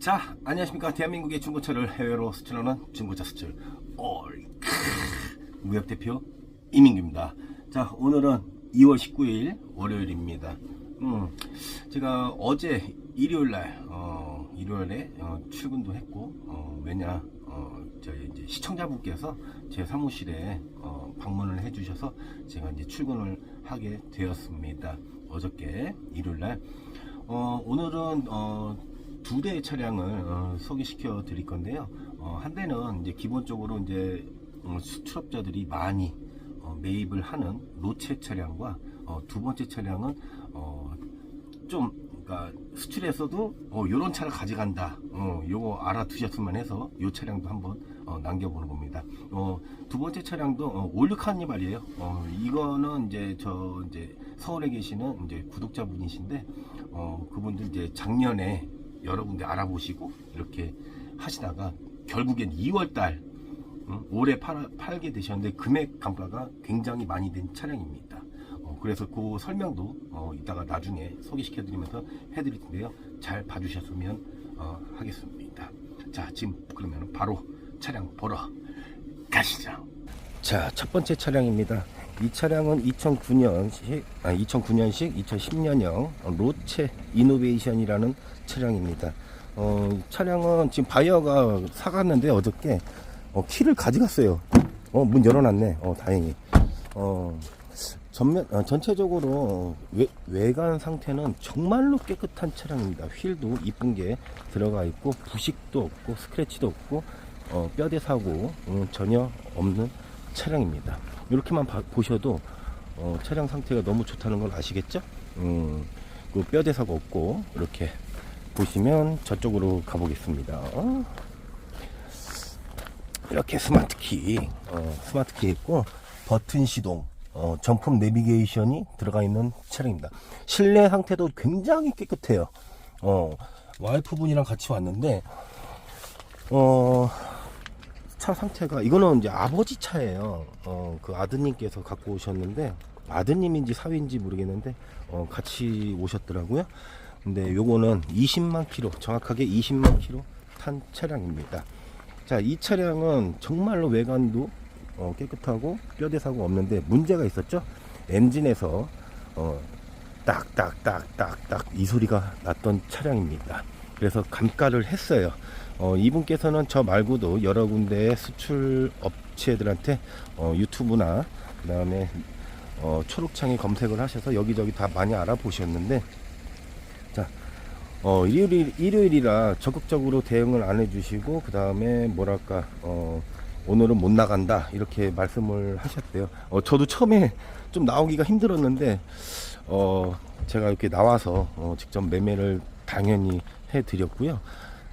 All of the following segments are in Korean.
자, 안녕하십니까. 대한민국의 중고차를 해외로 수출하는 중고차 수출 올 무역 대표 이민규입니다. 자, 오늘은 2월 19일 월요일입니다. 음, 제가 어제 일요일 날, 어, 일요일에 어, 출근도 했고, 어, 왜냐, 어, 저희 이제 시청자분께서 제 사무실에 어, 방문을 해주셔서 제가 이제 출근을 하게 되었습니다. 어저께 일요일 날. 어, 오늘은 어, 두 대의 차량을 어, 소개시켜 드릴 건데요. 어, 한 대는 이제 기본적으로 이제 어, 수출업자들이 많이 어, 매입을 하는 로체 차량과 어, 두 번째 차량은 어, 좀 그러니까 수출에서도 어, 요런 차를 가져간다. 어, 요거 알아두셨으면 해서 요 차량도 한번 어, 남겨보는 겁니다. 어, 두 번째 차량도 어, 올류 카니발이에요. 어, 이거는 이제 저 이제 서울에 계시는 이제 구독자분이신데 어, 그분들 이제 작년에 여러 군데 알아보시고 이렇게 하시다가 결국엔 2월달 음, 올해 팔, 팔게 되셨는데 금액 감가가 굉장히 많이 된 차량입니다. 어, 그래서 그 설명도 어, 이따가 나중에 소개시켜 드리면서 해드릴 텐데요. 잘 봐주셨으면 어, 하겠습니다. 자, 지금 그러면 바로 차량 보러 가시죠. 자, 첫 번째 차량입니다. 이 차량은 2009년식, 아, 2009년식 2010년형 로체 이노베이션이라는 차량입니다. 어, 이 차량은 지금 바이어가 사갔는데 어저께 어, 키를 가져갔어요. 어, 문 열어놨네. 어, 다행히. 어, 전면, 어, 전체적으로 외, 외관 상태는 정말로 깨끗한 차량입니다. 휠도 이쁜 게 들어가 있고, 부식도 없고, 스크래치도 없고, 어, 뼈대 사고 음, 전혀 없는 차량입니다. 이렇게만 봐- 보셔도 어, 차량 상태가 너무 좋다는 걸 아시겠죠? 음, 그 뼈대 사고 없고 이렇게 보시면 저쪽으로 가보겠습니다. 이렇게 스마트 키, 어, 스마트 키 있고 버튼 시동, 어, 정품 내비게이션이 들어가 있는 차량입니다. 실내 상태도 굉장히 깨끗해요. 어, 와이프분이랑 같이 왔는데 어, 차 상태가 이거는 이제 아버지 차예요. 어, 그 아드님께서 갖고 오셨는데 아드님인지 사위인지 모르겠는데 어, 같이 오셨더라고요. 근데 요거는 20만 킬로 정확하게 20만 킬로 탄 차량입니다. 자, 이 차량은 정말로 외관도 어, 깨끗하고 뼈대 사고 없는데 문제가 있었죠. 엔진에서 어, 딱딱딱딱딱 이 소리가 났던 차량입니다. 그래서 감가를 했어요. 어, 이분께서는 저 말고도 여러 군데 수출 업체들한테 어, 유튜브나 그 다음에 어, 초록창에 검색을 하셔서 여기저기 다 많이 알아보셨는데 자 어, 일요일, 일요일이라 적극적으로 대응을 안 해주시고 그 다음에 뭐랄까 어, 오늘은 못 나간다 이렇게 말씀을 하셨대요. 어, 저도 처음에 좀 나오기가 힘들었는데 어, 제가 이렇게 나와서 어, 직접 매매를 당연히 해드렸고요.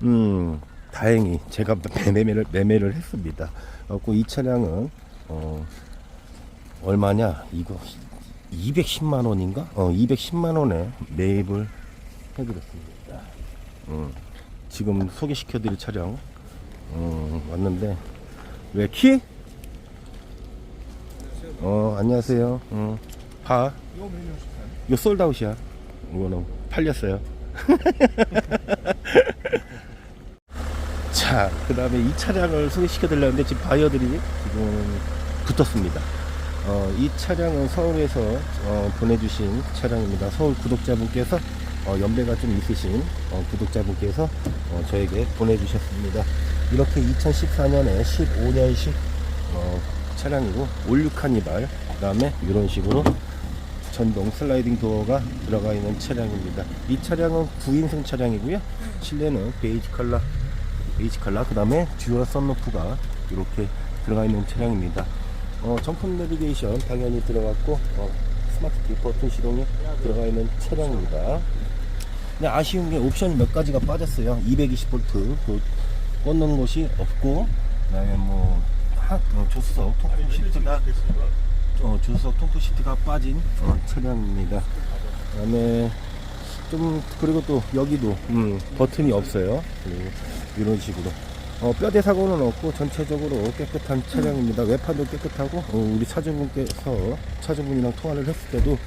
음, 다행히 제가 매매를 매매를 했습니다. 어, 이 차량은 어, 얼마냐? 이거 210만 원인가? 어, 210만 원에 매입을 해드렸습니다. 음, 지금 소개시켜드릴 차량 음, 왔는데 왜 키? 어 안녕하세요. 음, 봐. 이거 솔드아웃이야. 이거는 팔렸어요. 자, 그 다음에 이 차량을 소개시켜 드리려는데 지금 바이어들이 지금 붙었습니다. 어, 이 차량은 서울에서 어, 보내주신 차량입니다. 서울 구독자분께서 어, 연배가 좀 있으신 어, 구독자분께서 어, 저에게 보내주셨습니다. 이렇게 2014년에 15년식 어, 차량이고 올류 카니발 그 다음에 이런 식으로 전동 슬라이딩 도어가 들어가 있는 차량입니다. 이 차량은 9인승 차량이고요. 실내는 베이지 컬러, 베이지 컬러, 그 다음에 듀얼 썬루프가 이렇게 들어가 있는 차량입니다. 어, 정품 내비게이션 당연히 들어갔고, 어, 스마트 키 버튼 시동이 들어가 있는 차량입니다. 근데 아쉬운 게 옵션이 몇 가지가 빠졌어요. 220V 그 꽂는 곳이 없고, 그다음에 뭐 하, 어, 조수석 통풍 시트가 어, 조수석 통풍 시트가 빠진 어, 차량입니다. 그다음에 좀 그리고 또 여기도 음, 버튼이 없어요. 이런 식으로 어, 뼈대 사고는 없고 전체적으로 깨끗한 차량입니다. 외판도 깨끗하고 어, 우리 차주분께서 차주분이랑 통화를 했을 때도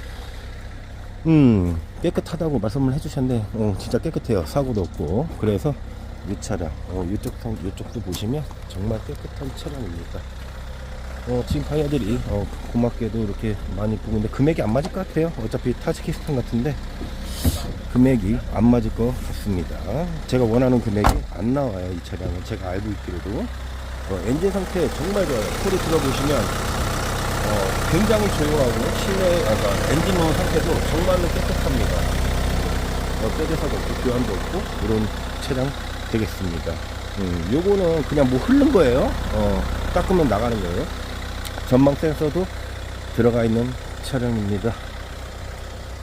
음 깨끗하다고 말씀을 해주셨는데 어, 진짜 깨끗해요. 사고도 없고 그래서 이 차량, 어, 이쪽, 상- 이쪽도 보시면 정말 깨끗한 차량입니다. 어, 지금 바이어들이 어, 고맙게도 이렇게 많이 보고 있는데 금액이 안 맞을 것 같아요. 어차피 타지키스탄 같은데 금액이 안 맞을 것 같습니다. 제가 원하는 금액이 안 나와요. 이 차량은 제가 알고 있기로도 어, 엔진 상태 정말 좋아요. 소리 들어보시면 어, 굉장히 조용하고 실내 아, 그러니까 엔진룸 상태도 정말로 깨끗합니다. 어, 빼대사도 없고 교환도 없고 이런 차량 되겠습니다. 음, 요거는 그냥 뭐 흐른 거예요. 어, 닦으면 나가는 거예요. 전방 센서도 들어가 있는 차량입니다.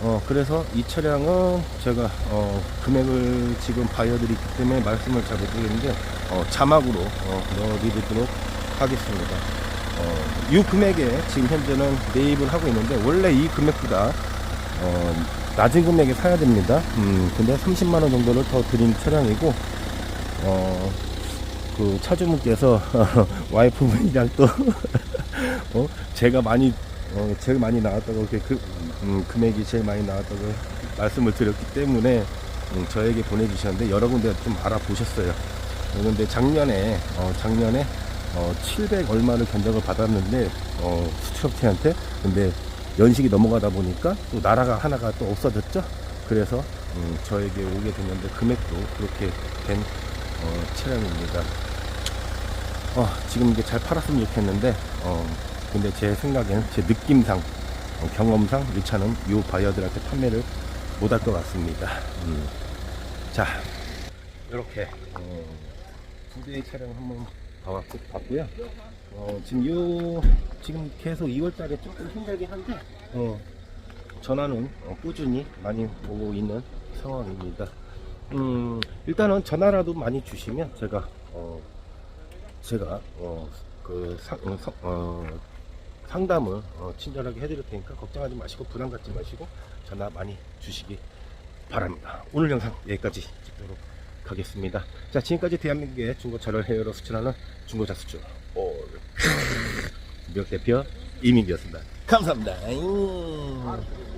어, 그래서 이 차량은 제가 어, 금액을 지금 바이어들이 있기 때문에 말씀을 잘 못드리겠는데 어, 자막으로 어, 넣어드리도록 하겠습니다. 어, 이 금액에 지금 현재는 매입을 하고 있는데 원래 이 금액보다 어, 낮은 금액에 사야 됩니다. 음, 근데 30만 원 정도를 더 드린 차량이고 어, 그 차주분께서 와이프분이랑 또 어, 제가 많이 어, 제일 많이 나왔다고 이렇게 그, 음, 금액이 제일 많이 나왔다고 말씀을 드렸기 때문에 음, 저에게 보내주셨는데 여러 군데 좀 알아보셨어요. 그런데 작년에 어, 작년에 어, 700 얼마를 견적을 받았는데 어, 수출업체한테 근데 연식이 넘어가다 보니까 또 나라가 하나가 또 없어졌죠. 그래서 음, 저에게 오게 됐는데 금액도 그렇게 된 어, 차량입니다. 어, 지금 이게 잘 팔았으면 좋겠는데 어, 근데 제 생각에는 제 느낌상 어, 경험상 이 차는 이 바이어들한테 판매를 못할 것 같습니다. 음. 자 이렇게 어, 두 대의 차량 한번 봤고요. 어, 지금 요 지금 계속 2월달에 조금 힘들긴 한데 어, 전화는 어, 꾸준히 많이 오고 있는 상황입니다. 음, 일단은 전화라도 많이 주시면 제가 어, 제가 어, 그 상, 어, 성- 어, 상담을 어, 친절하게 해드릴 테니까 걱정하지 마시고 부담 갖지 마시고 전화 많이 주시기 바랍니다. 오늘 영상 여기까지 찍도록 하겠습니다. 자 지금까지 대한민국의 중고 차를 해외로 수출하는 중고차 수출 올 미역 대표 이민기였습니다. 감사합니다. 음.